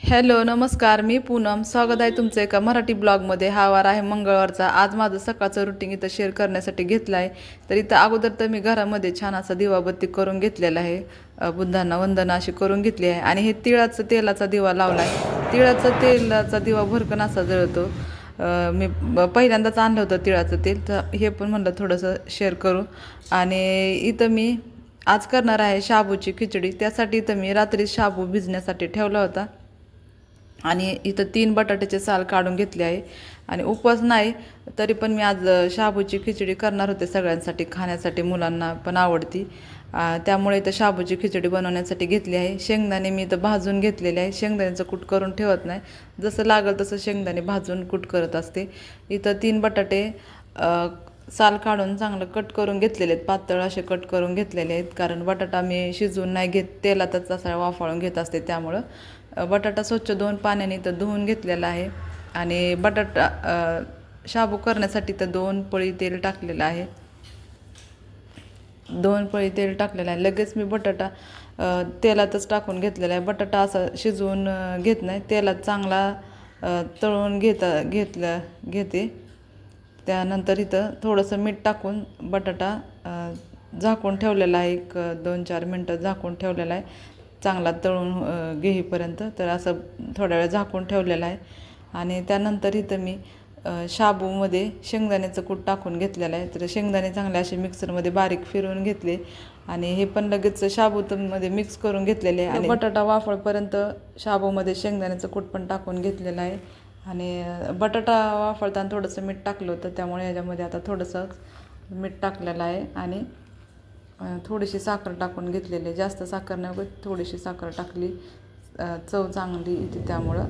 Hello नमस्कार मी पूनम. स्वागत आहे तुमचं एका मराठी ब्लॉगमध्ये. हा वार आहे मंगळवारचा. आज माझं सकाळचं रुटीन इथं शेअर करण्यासाठी घेतलं आहे तर इथं अगोदर तर मी घरामध्ये छान असा दिवाबत्ती करून घेतलेला आहे. बुद्धांना वंदना अशी करून घेतली आहे. आणि हे तिळाचं तेलाचा दिवा लावला आहे तिळाचं तेलाचा दिवा भरकन असा जळतो. मी पहिल्यांदाच आणलं होतं तिळाचं तेल. तर हे पण म्हणलं थोडंसं शेअर करू. आणि इथं मी आज करणार आहे शाबूची खिचडी. त्यासाठी इथं मी रात्री शाबू भिजण्यासाठी ठेवला होता. आणि इथं तीन बटाट्याचे साल काढून घेतले आहे. आणि उपवास नाही तरी पण मी आज शाबूची खिचडी करणार होते सगळ्यांसाठी खाण्यासाठी मुलांना पण आवडती. त्यामुळे इथं शाबूची खिचडी बनवण्यासाठी घेतली आहे. शेंगदाणे मी इथं भाजून घेतलेले आहे. शेंगदाण्याचं कूट करून ठेवत नाही. जसं लागेल तसं शेंगदाणे भाजून कूट करत असते. इथं तीन बटाटे साल काढून चांगलं कट करून घेतलेले आहेत. पातळ असे कट करून घेतलेले आहेत. कारण बटाटा मी शिजवून नाही घेत. तेलातच असा वाफाळून घेत असते त्यामुळं. बटाटा स्वच्छ दोन पाण्याने तर धुवून घेतलेला आहे. आणि बटाटा शाबू करण्यासाठी तर दोन पळी तेल टाकलेलं आहे. दोन पळी तेल टाकलेलं आहे. लगेच मी बटाटा तेलातच टाकून घेतलेला आहे. बटाटा असा शिजवून घेत नाही. तेलात चांगला तळून घेता घेतलं घेते. त्यानंतर इथं थोडंसं मीठ टाकून बटाटा झाकून ठेवलेला आहे. एक दोन चार मिनटं झाकून ठेवलेला आहे. चांगला तळून घेईपर्यंत तर असं थोड्या वेळ झाकून ठेवलेलं आहे. आणि त्यानंतर इथं मी शाबूमध्ये शेंगदाण्याचं कूट टाकून घेतलेलं आहे. तर शेंगदाणे चांगले असे मिक्सरमध्ये बारीक फिरवून घेतले. आणि हे पण लगेच शाबूमध्ये मिक्स करून घेतलेले आहे. आणि बटाटा वाफळपर्यंत शाबूमध्ये शेंगदाण्याचं कूट पण टाकून घेतलेलं आहे. आणि बटाटा वाफळताना थोडंसं मीठ टाकलं होतं. त्यामुळे ह्याच्यामध्ये आता थोडंसं मीठ टाकलेलं आहे. आणि थोडीशी साखर टाकून घेतलेली. जास्त साखर नाही थोडीशी साखर टाकली. चव चांगली येते त्यामुळं.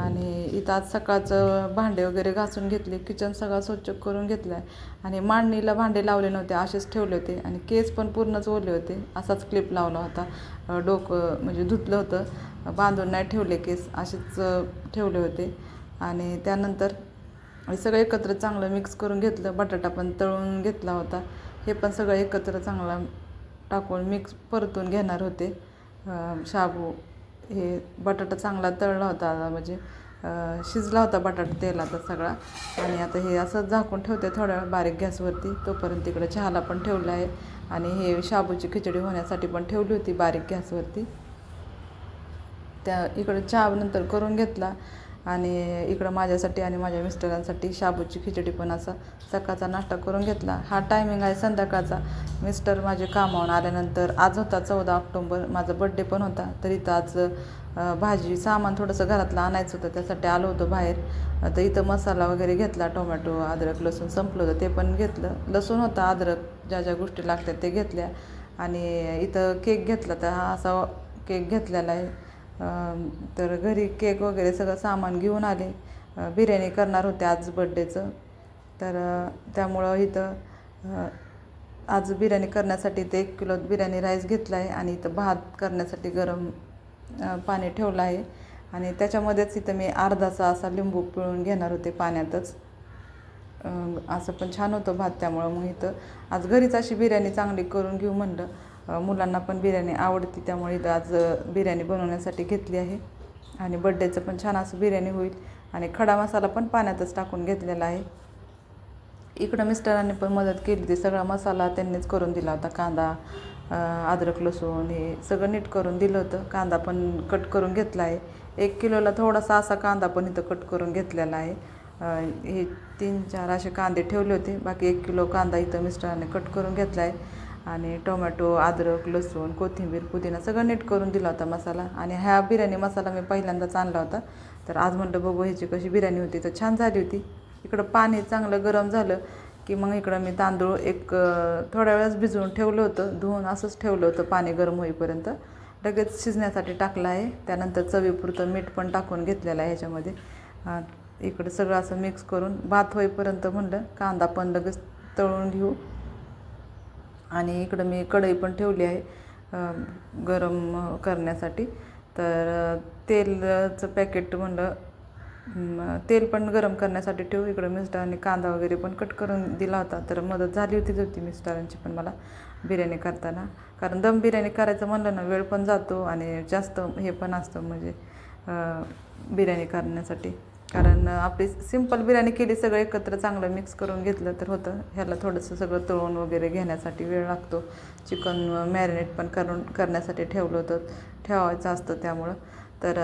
आणि इथं आज सकाळचं भांडे वगैरे घासून घेतले. किचन सगळं स्वच्छ करून घेतलं आहे आणि मांडणीला भांडे लावले नव्हते असेच ठेवले होते. आणि केस पण पूर्णच ओले होते. असाच क्लिप लावला होता. डोकं म्हणजे धुतलं होतं. बांधून नाही ठेवले केस असेच ठेवले होते. आणि त्यानंतर सगळं एकत्र चांगलं मिक्स करून घेतलं. बटाटा पण तळून घेतला होता. हे पण सगळं एकत्र चांगला टाकून मिक्स परतून घेणार होते. शाबू. हे बटाटा चांगला तळला होता म्हणजे शिजला होता बटाटा तेलाचा सगळा. आणि आता हे असं झाकून ठेवते थोड्या वेळ बारीक गॅसवरती. तोपर्यंत तिकडे चहाला पण ठेवलं आहे. आणि हे शाबूची खिचडी होण्यासाठी पण ठेवली होती बारीक गॅसवरती. त्या इकडं चहा नंतर करून घेतला. आणि इकडं माझ्यासाठी आणि माझ्या मिस्टरांसाठी शाबूची खिचडी पण असा सकाळचा नाश्ता करून घेतला. हा टायमिंग आहे संध्याकाळचा. मिस्टर माझे कामावून आल्यानंतर आज होता चौदा ऑक्टोंबर. माझा बड्डे पण होता. तर इथं आज भाजी सामान थोडंसं घरातलं आणायचं होतं. त्यासाठी आलो होतो बाहेर. तर इथं मसाला वगैरे घेतला टोमॅटो अद्रक लसूण संपलं होतं ते पण घेतलं. लसूण होता अद्रक ज्या ज्या गोष्टी लागतात ते घेतल्या. आणि इथं केक घेतला तर हा असा केक घेतलेला आहे. तर घरी केक वगैरे सगळं सामान घेऊन आले. बिर्याणी करणार होते आज बड्डेचं तर त्यामुळं इथं आज बिर्याणी करण्यासाठी ते एक किलो बिर्याणी राईस घेतला आहे आणि इथं भात करण्यासाठी गरम पाणी ठेवलं आहे. आणि त्याच्यामध्येच इथं मी अर्धाचा असा लिंबू पिळून घेणार होते पाण्यातच. असं पण छान होतं भात त्यामुळं. मग इथं आज घरीच अशी बिर्याणी चांगली करून घेऊ म्हणलं. मुलांना पण बिर्याणी आवडती त्यामुळे इथं आज बिर्याणी बनवण्यासाठी घेतली आहे. आणि बड्डेचं पण छान असं बिर्याणी होईल. आणि खडा मसाला पण पाण्यातच टाकून घेतलेला आहे. इकडं मिस्टरांनी पण मदत केली ती सगळा मसाला त्यांनीच करून दिला होता. कांदा अद्रक लसूण हे सगळं नीट करून दिलं होतं. कांदा पण कट करून घेतला आहे. एक किलोला थोडासा असा कांदा पण इथं कट करून घेतलेला आहे. हे तीन चार असे कांदे ठेवले होते. बाकी एक किलो कांदा इथं मिस्टरांनी कट करून घेतला आहे. आणि टोमॅटो अद्रक लसूण कोथिंबीर पुदिना सगळं नीट करून दिला होता मसाला. आणि ह्या बिर्याणी मसाला मी पहिल्यांदाच आणला होता. तर आज म्हणलं बघू ह्याची कशी बिर्याणी होती. तर छान झाली होती. इकडं पाणी चांगलं गरम झालं की मग इकडं मी तांदूळ एक थोड्या वेळेस भिजवून ठेवलं होतं. धुवून असंच ठेवलं होतं पाणी गरम होईपर्यंत. लगेच शिजण्यासाठी टाकलं आहे. त्यानंतर चवीपुरतं मीठ पण टाकून घेतलेलं आहे ह्याच्यामध्ये. इकडं सगळं असं मिक्स करून भात होईपर्यंत म्हणलं कांदा पण लगेच तळून घेऊ. आणि इकडं मी कढई पण ठेवली आहे गरम करण्यासाठी. तर तेलचं पॅकेट म्हणलं तेल पण गरम करण्यासाठी ठेवू. इकडं मिस्टरांनी कांदा वगैरे पण कट करून दिला होता. तर मदत झाली होतीच होती मिस्टरांची पण मला बिर्याणी करताना. कारण दम बिर्याणी करायचं म्हणलं ना वेळ पण जातो आणि जास्त हे पण असतं म्हणजे बिर्याणी करण्यासाठी. कारण आपली सिंपल बिर्याणी केली सगळं एकत्र चांगलं मिक्स करून घेतलं तर होतं. ह्याला थोडंसं सगळं तळून वगैरे घेण्यासाठी वेळ लागतो. चिकन मॅरिनेट पण करून करण्यासाठी ठेवलं होतं. ठेवायचं असतं त्यामुळं. तर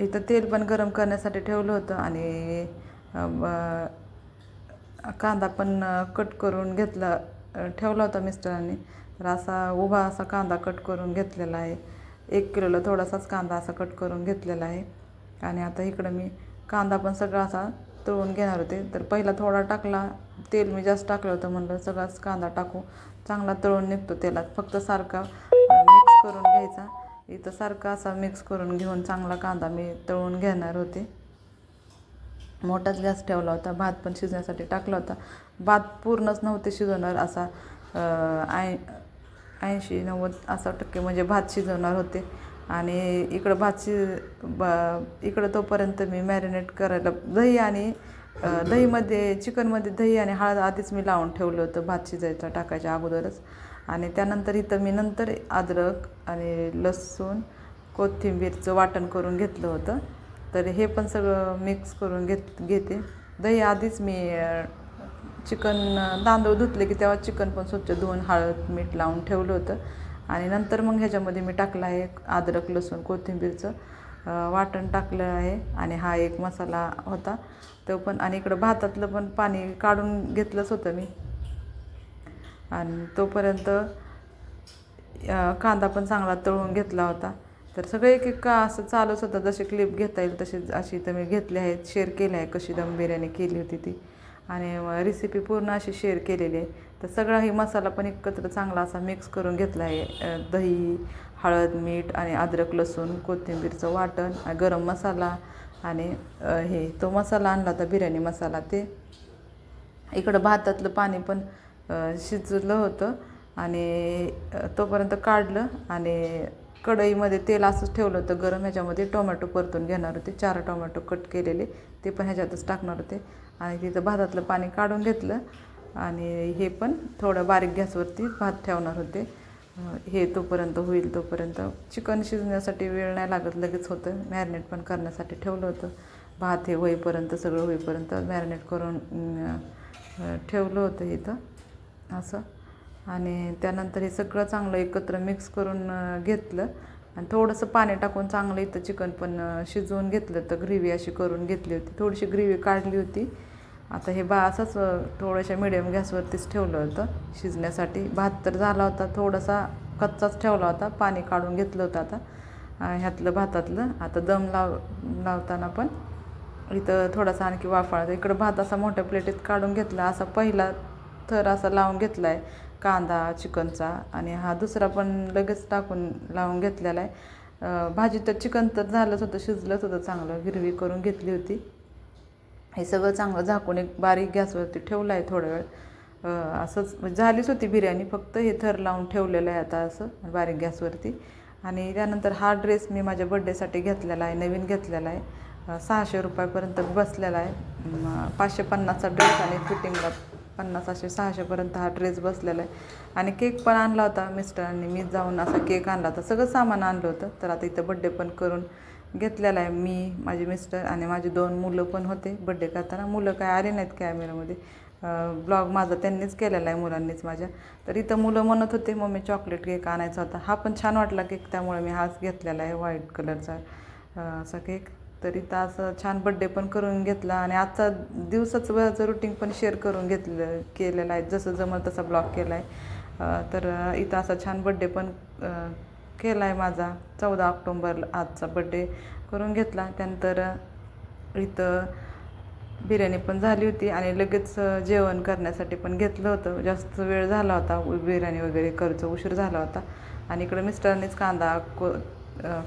इथं तेल पण गरम करण्यासाठी ठेवलं होतं आणि कांदा पण कट करून घेतला ठेवला होता मिस्टरांनी. तर असा उभा असा कांदा कट करून घेतलेला आहे. एक किलोला थोडासाच कांदा असा कट करून घेतलेला आहे. आणि आता इकडं मी कांदा पण सगळा असा तळून घेणार होते. तर पहिला थोडा टाकला तेल मी जास्त टाकलं होतं म्हणलं सगळाच कांदा टाकू. चांगला तळून निघतो तेलात फक्त सारखा मिक्स करून घ्यायचा. इथं सारखा असा मिक्स करून घेऊन चांगला कांदा मी तळून घेणार होते. मोठाच गॅस ठेवला होता भात पण शिजण्यासाठी टाकला होता. भात पूर्णच नव्हते शिजवणार असा ऐ ऐंशी नव्वद असा टक्के म्हणजे भात शिजवणार होते. आणि इकडं भात बा ब इकडं तोपर्यंत मी मॅरिनेट करायला दही आणि दहीमध्ये चिकनमध्ये दही आणि हळद आधीच मी लावून ठेवलं होतं भात शिजायचा टाकायच्या अगोदरच. आणि त्यानंतर इथं मी नंतर अद्रक आणि लसूण कोथिंबीरचं वाटण करून घेतलं होतं. तर हे पण सगळं मिक्स करून घेत घेते. दही आधीच मी चिकन तांदूळ धुतले की तेव्हा चिकन पण स्वच्छ धुवून हळद मीठ लावून ठेवलं होतं. आणि नंतर मग ह्याच्यामध्ये मी टाकलं आहे अद्रक लसूण कोथिंबीरचं वाटण टाकलं आहे आणि हा एक मसाला होता. तो पण आणि इकडं भातातलं पण पाणी काढून घेतलंच होतं मी. आणि तोपर्यंत कांदा पण चांगला तळून घेतला होता. तर सगळं एक एक का असं चालूच होतं. जसे क्लिप घेता येईल तसे अशी तर मी घेतले आहेत. शेअर केले आहे कशी दम बिर्याणी केली होती ती. आणि रेसिपी पूर्ण अशी शेअर केलेली आहे. तर सगळा ही मसाला पण एकत्र चांगला असा मिक्स करून घेतला आहे दही हळद मीठ आणि अद्रक लसूण कोथिंबीरचं वाटण गरम मसाला आणि हे तो मसाला आणला होता बिर्याणी मसाला. ते इकडं भातातलं पाणी पण शिजलं होतं आणि तोपर्यंत काढलं आणि कढईमध्ये तेल असंच ठेवलं होतं गरम. ह्याच्यामध्ये टोमॅटो परतून घेणार होते. चार टोमॅटो कट केलेले. ते पण ह्याच्यातच टाकणार होते. आणि तिथं भातातलं पाणी काढून घेतलं. आणि हे पण थोडं बारीक गॅसवरती भात ठेवणार होते. हे तोपर्यंत होईल तोपर्यंत. चिकन शिजण्यासाठी वेळ नाही लागत लगेच होतं. मॅरिनेट पण करण्यासाठी ठेवलं होतं. भात हे होईपर्यंत सगळं होईपर्यंत मॅरिनेट करून ठेवलं होतं इथं. असं. आणि त्यानंतर हे सगळं चांगलं एकत्र मिक्स करून घेतलं. आणि थोडंसं पाणी टाकून चांगलं इथं चिकन पण शिजवून घेतलं. तर ग्रेव्ही अशी करून घेतली होती. थोडीशी ग्रेव्ही काढली होती. आता हे बा असंच थोडंशा थोड्याशा मिडियम गॅसवरतीच ठेवलं होतं. शिजण्यासाठी भात तर झाला होता थोडासा कच्चाच ठेवला होता. पाणी काढून घेतलं होतं आता. ह्यातलं भातातलं. आता दम लाव लावताना पण इथं थोडासा आणखी वाफाळा. इकडं भात असा मोठ्या प्लेटीत काढून घेतला. असा पहिला थर असा लावून घेतला आहे कांदा चिकनचा. आणि हा दुसरा पण लगेच टाकून लावून घेतलेला आहे. भाजी तर चिकन तर झालंच होतं शिजलंच होतं चांगलं. गिरवी करून घेतली होती. हे सगळं चांगलं झाकून एक बारीक गॅसवरती ठेवलं आहे थोडा वेळ. असंच म्हणजे झालीच होती बिर्याणी फक्त हे थर लावून ठेवलेलं आहे आता असं बारीक गॅसवरती आणि त्यानंतर हा ड्रेस मी माझ्या बड्डेसाठी घेतलेला आहे नवीन घेतलेला आहे. सहाशे रुपयापर्यंत बसलेला आहे. पाचशे पन्नासचा ड्रेस आणि फिटिंगला पन्नास असे सहाशेपर्यंत हा ड्रेस बसलेला आहे. आणि केक पण आणला होता मिस्टरांनी मी जाऊन असा केक आणला होता. सगळं सामान आणलं होतं तर आता इथं बड्डे पण करून घेतलेला आहे मी माझे मिस्टर आणि माझी दोन मुलं पण होते बड्डे करताना. मुलं काय आले नाहीत कॅमेऱ्यामध्ये ब्लॉग माझा त्यांनीच केलेला आहे मुलांनीच माझ्या. तर इथं मुलं म्हणत होते मम्मी चॉकलेट केक आणायचा होता. हा पण छान वाटला केक त्यामुळे मी हाच घेतलेला आहे व्हाईट कलरचा असा केक तर इथं असं छान बड्डे पण करून घेतला आणि आजचा दिवसाचं वेळाचं रुटीन पण शेअर करून घेतलं केलेलं आहे. जसं जमल तसा ब्लॉग केला आहे तर इथं असा छान बड्डे पण केला आहे माझा चौदा ऑक्टोंबर आजचा बड्डे करून घेतला. त्यानंतर इथं बिर्याणी पण झाली होती आणि लगेच जेवण करण्यासाठी पण घेतलं होतं. जास्त वेळ झाला होता बिर्याणी वगैरे करचं उशीर झाला होता. आणि इकडं मिस्टरांनीच कांदा को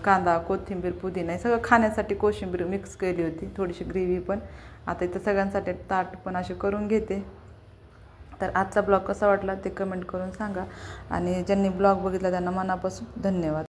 कांदा कोथिंबीर पुदिना हे सगळं खाण्यासाठी कोशिंबीर मिक्स केली होती. थोडीशी ग्रेव्ही पण. आता इथं सगळ्यांसाठी ताट पण असे करून घेते. तर आजचा ब्लॉग कसा वाटला ते कमेंट करून सांगा. आणि ज्यांनी ब्लॉग बघितला त्यांना मनापासून धन्यवाद.